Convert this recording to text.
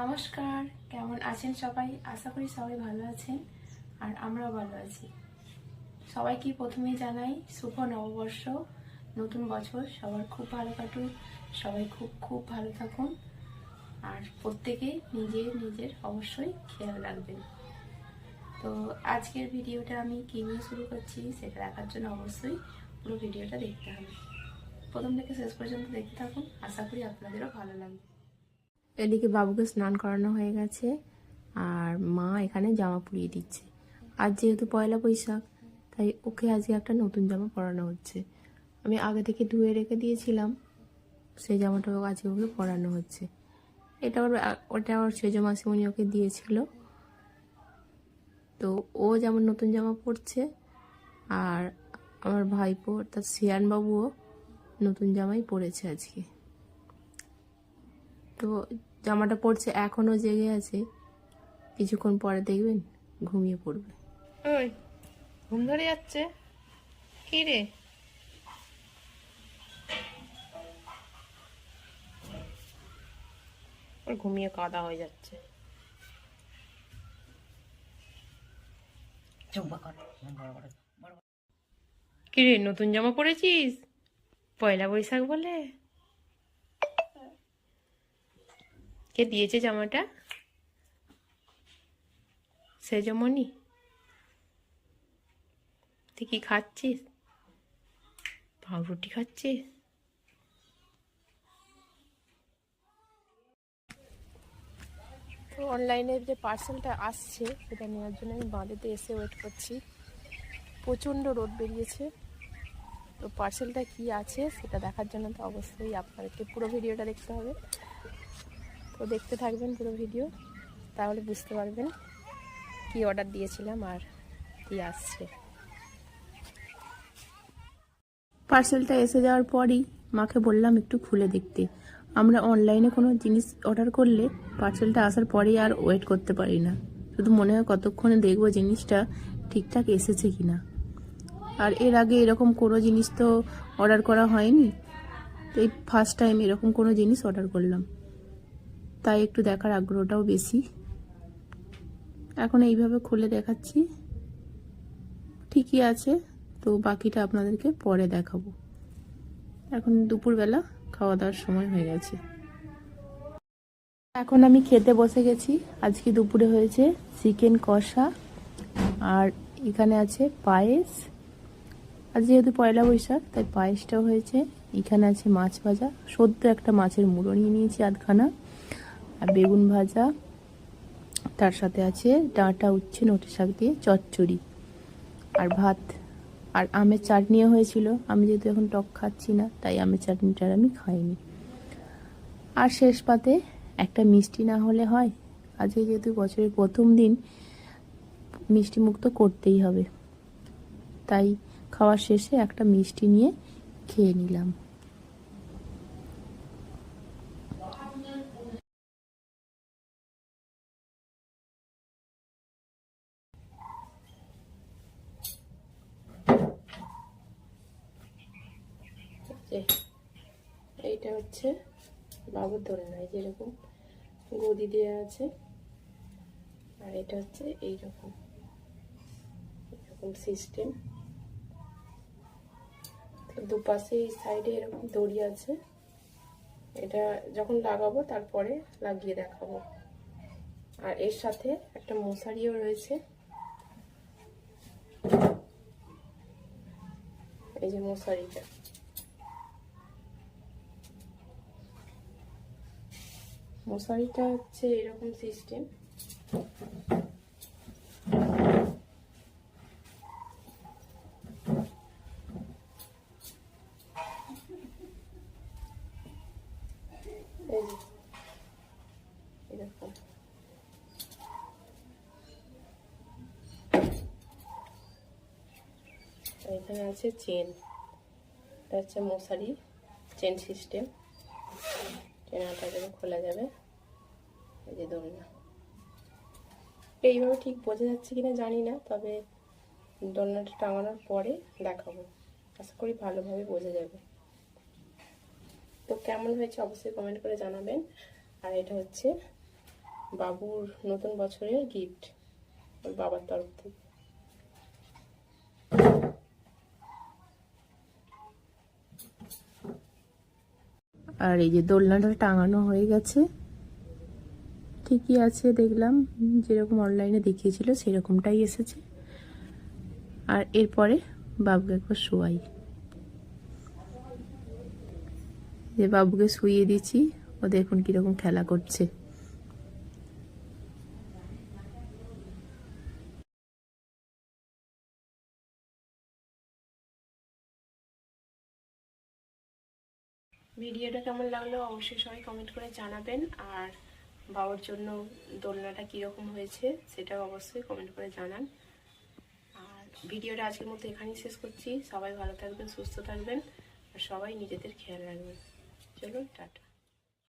নমস্কার, কেমন আছেন সবাই? আশা করি সবাই ভালো আছেন আর আমরাও ভালো আছি। সবাইকে প্রথমেই জানাই, শুভ নববর্ষ। নতুন বছর, সবার খুব ভালো কাটুক, সবাই খুব খুব ভালো থাকুন। আর প্রত্যেকে নিজের নিজের অবশ্যই খেয়াল রাখবেন। তো আজকের ভিডিওটা আমি কী নিয়ে শুরু করছি সেটা দেখার জন্য অবশ্যই পুরো ভিডিওটা দেখতে হবে। প্রথম থেকে শেষ পর্যন্ত দেখতে থাকুন, আশা করি আপনাদেরও ভালো লাগবে। এদিকে বাবুকে স্নান করানো হয়ে গেছে আর মা এখানে জামা পরিয়ে দিচ্ছে। আজ যেহেতু পয়লা বৈশাখ, তাই ওকে আজকে একটা নতুন জামা পরানো হচ্ছে। আমি আগে থেকে ধুয়ে রেখে দিয়েছিলাম, সেই জামাটা আজকে ওকে পরানো হচ্ছে। এটা ওর, ওটা ওর সেজো মাসিমণি ওকে দিয়েছিল। তো ও যেমন নতুন জামা পরছে, আর আমার ভাইপো অর্থাৎ শিয়ানবাবুও নতুন জামাই পরেছে আজকে। তো জামাটা পড়ছে এখনও জেগে আছে। কিছুক্ষণ পরে দেখবেন ঘুমিয়ে পড়বে। ওই, ঘুম ধরে যাচ্ছে। কি রে? ওর ঘুমিয়ে কাদা হয়ে যাচ্ছে। কি রে, নতুন জামা পরেছিস? পয়লা বৈশাখ বলে? কে দিয়েছে জামাটা? সেজমনি তুই কি খাচ্ছিস? পাউরুটি খাচ্ছিস? তো অনলাইনে যে পার্সেলটা আসছে, সেটা নেওয়ার জন্য আমি বাঁধেতে এসে ওয়েট করছি। প্রচণ্ড রোদ বেরিয়েছে। তো পার্সেলটা কি আছে, সেটা দেখার জন্য তো অবশ্যই আপনাদেরকে পুরো ভিডিওটা দেখতে হবে। তো দেখতে থাকবেন পুরো ভিডিও, তাহলে বুঝতে পারবেন কি অর্ডার দিয়েছিলাম আর কি আসছে। পার্সেলটা এসে যাওয়ার পরই মাকে বললাম একটু খুলে দেখতে। আমরা অনলাইনে কোনো জিনিস অর্ডার করলে পার্সেলটা আসার পরেই আর ওয়েট করতে পারি না। শুধু মনে হয় কতক্ষণে দেখব জিনিসটা ঠিকঠাক এসেছে কি না আর এর আগে এরকম কোনো জিনিস তো অর্ডার করা হয়নি। তো এই ফার্স্ট টাইম এরকম কোনো জিনিস অর্ডার করলাম। তাই একটু দেখার আগ্রহটাও বেশি। এখন এইভাবে খুলে দেখাচ্ছি। ঠিকই আছে, তো বাকিটা আপনাদেরকে পরে দেখাবো। এখন দুপুরবেলা খাওয়া দাওয়ার সময় হয়ে গেছে। এখন আমি খেতে বসে গেছি। আজকে দুপুরে হয়েছে চিকেন কষা, আর এখানে আছে পায়েস। আজ যেহেতু পয়লা বৈশাখ, তাই পায়েসটাও হয়েছে। এখানে আছে মাছ ভাজা। সদ্য একটা মাছের মুড়ো নিয়ে নিয়েছি আধখানা। আর বেগুন ভাজা, তার সাথে আছে ডাঁটা উচ্ছে নটে শাক দিয়ে চচ্চড়ি আর ভাত। আর আমের চাটনিও হয়েছিল। আমি যেহেতু এখন টক খাচ্ছি না, তাই আমের চাটনিটার আমি খাইনি। আর শেষ পাতে একটা মিষ্টি না হলে হয়। আজকে যেহেতু বছরের প্রথম দিন, মিষ্টি মুক্ত করতেই হবে। তাই খাওয়ার শেষে একটা মিষ্টি নিয়ে খেয়ে নিলাম। এইটা হচ্ছে বাবুর ধরে নয় যেরকম গদি দেওয়া আছে। আর এটা হচ্ছে এইরকম এরকম সিস্টেম দুপাশে এই সাইডে এরকম দড়ি আছে। এটা যখন লাগাবো তারপরে লাগিয়ে দেখাবো। আর এর সাথে একটা মশারিও রয়েছে। এই যে মশারিটা। মশারিটা হচ্ছে এরকম সিস্টেম এরকম। এখানে আছে চেন এটা হচ্ছে মশারি চেন সিস্টেম চেনাটা যেন খোলা যাবে। এই যে দোলনা এইভাবে ঠিক বোঝা যাচ্ছে কিনা জানি না, তবে দোলনাটা টাঙানোর পরে দেখাবো। আশা করি ভালোভাবে বোঝা যাবে। তো কেমন হয়েছে অবশ্যই কমেন্ট করে জানাবেন। আর এটা হচ্ছে বাবুর নতুন বছরের গিফট ওর বাবার তরফ থেকে। আর এই যে দোলনাটা টাঙানো হয়ে গেছে। ঠিকই আছে, দেখলাম। যেরকম অনলাইনে দেখিয়েছিল, সেরকমটাই এসেছে। আর এরপরে বাবুকে একবার শোয়াই। যে বাবুকে শুইয়ে দিচ্ছি ও দেখুন কীরকম খেলা করছে। ভিডিওটা কেমন লাগল অবশ্যই সবাই কমেন্ট করে জানাবেন। আর বাবার জন্য দোলনাটা কীরকম হয়েছে সেটাও অবশ্যই কমেন্ট করে জানান। আর ভিডিওটা আজকের মতো এখানেই শেষ করছি। সবাই ভালো থাকবেন, সুস্থ থাকবেন। আর সবাই নিজেদের খেয়াল রাখবেন। চলো, টাটা।